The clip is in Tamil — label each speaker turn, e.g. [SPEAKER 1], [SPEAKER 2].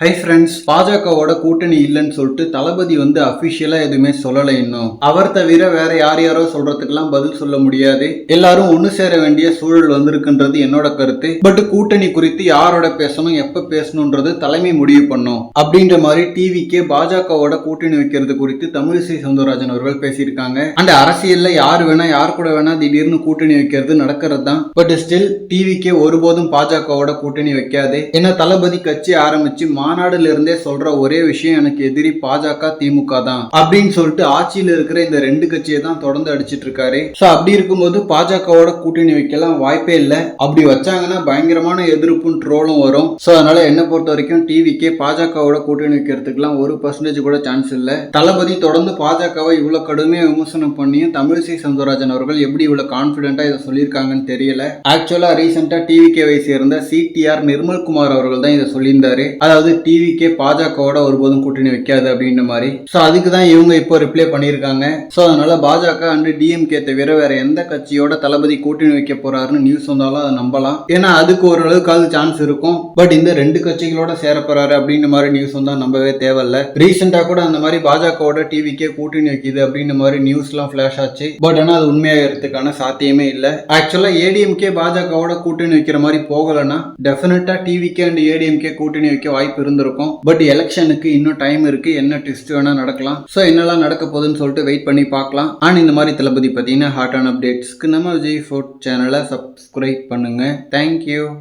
[SPEAKER 1] ஹை ஃப்ரெண்ட்ஸ் பாஜகவோட கூட்டணி இல்லைன்னு சொல்லிட்டு தளபதி வந்து அபிஷியலா எதுவுமே சொல்லலை இன்னும். அவர் தவிர வேற யார் யாரோ சொல்றதுக்கெல்லாம் பதில் சொல்ல முடியாது. எல்லாரும் ஒன்று சேர வேண்டிய சூழல் வந்திருக்குன்றது என்னோட கருத்து. பட் கூட்டணி குறித்து யாரோட பேசணும் எப்ப பேசணும்ன்றது தலைமை முடிவு பண்ணும். அப்படின்ற மாதிரி டிவிக்கே பாஜகவோட கூட்டணி வைக்கிறது குறித்து தமிழிசை சவுந்தரராஜன் அவர்கள் பேசியிருக்காங்க. அந்த அரசியல்ல யார் வேணா யார் கூட வேணா திடீர்னு கூட்டணி வைக்கிறது நடக்கிறது தான் பட் ஸ்டில் டிவிக்கே ஒருபோதும் பாஜகவோட கூட்டணி வைக்காது. ஏன்னா தளபதி கட்சி ஆரம்பிச்சு மாநாடுல இருந்தே சொல்ற ஒரே விஷயம் எனக்கு எதிரி பாஜக திமுக தான் அப்படின்னு சொல்லிட்டு ஆட்சியில இருக்கிற இந்த ரெண்டு கட்சியை தான் தொடர்ந்து அடிச்சிட்டு இருக்காரு. சோ அப்படி இருக்கும்போது பாஜகவோட கூட்டணி வைக்கலாம் வாய்ப்பே இல்லை. அப்படி வச்சாங்கன்னா பயங்கரமான எதிர்ப்பும் ட்ரோலும் வரும். சோ அதனால என்ன பொறுத்த வரைக்கும் டிவிக்கே பாஜகவோட கூட்டணி வைக்கிறதுக்குலாம் ஒரு பர்சன்டேஜ் கூட சான்ஸ் இல்லை. தளபதி தொடர்ந்து பாஜகவை இவ்வளவு கடுமையா விமர்சனம் பண்ணியும் தமிழிசை சவுந்தரராஜன் அவர்கள் எப்படி இவ்வளவு கான்ஃபிடென்ட்டாக இதை சொல்லியிருக்காங்கன்னு தெரியல. ஆக்சுவலா ரீசெண்டா டிவிகேவை சேர்ந்த சிடிஆர் நிர்மல்குமார் அவர்கள் தான் இதை சொல்லியிருந்தாரு. அதாவது டிவிக்கே பாஜகவோட ஒருபோதும் கூட்டணி வைக்காது அப்படின்ற மாதிரி. சோ அதுக்கு தான் இவங்க இப்போ ரிப்ளை பண்ணியிருக்காங்க. சோ அதனால பாஜக அண்ட் டிஎம்கே தவிர வேற எந்த கட்சியோட தளபதி கூட்டணி வைக்க போறாருன்னு நியூஸ் வந்தாலும் அதை நம்பலாம். ஏன்னா அதுக்கு ஓரளவுக்காவது சான்ஸ் இருக்கும். பட் இந்த ரெண்டு கட்சிகளோட சேர போறாரு அப்படின்ற மாதிரி நியூஸ் வந்தால் நம்பவே தேவையில்ல. ரீசெண்டா கூட அந்த மாதிரி பாஜகவோட டிவிக்கே கூட்டணி வைக்குது அப்படின்ற மாதிரி நியூஸ்லாம் ஃபிளாஷ் ஆச்சு. பட் ஆனால் அது உண்மையாகிறதுக்கான சாத்தியமே இல்லை. ஆக்சுவலா ஏடிஎம்கே பாஜகவோட கூட்டணி வைக்கிற மாதிரி போகலைன்னா டெஃபினட்டா டிவிக்கே அண்ட் ஏடிஎம்கே கூட்டணி வைக்க வாய்ப்பு இருந்திருக்கும். பட் எலெக்ஷனுக்கு இன்னும் டைம் இருக்கு. என்ன ட்விஸ்ட் வேணா நடக்கலாம். ஸோ என்னெல்லாம் நடக்க போகுதுன்னு சொல்லிட்டு வெயிட் பண்ணி பார்க்கலாம். ஆன் இந்த மாதிரி தளபதி பார்த்தீங்கன்னா ஹாட் ஆன் அப்டேட்ஸ்க்கு நம்ம விஜய் ஃபோர்ட் சேனலை சப்ஸ்கிரைப் பண்ணுங்க. Thank you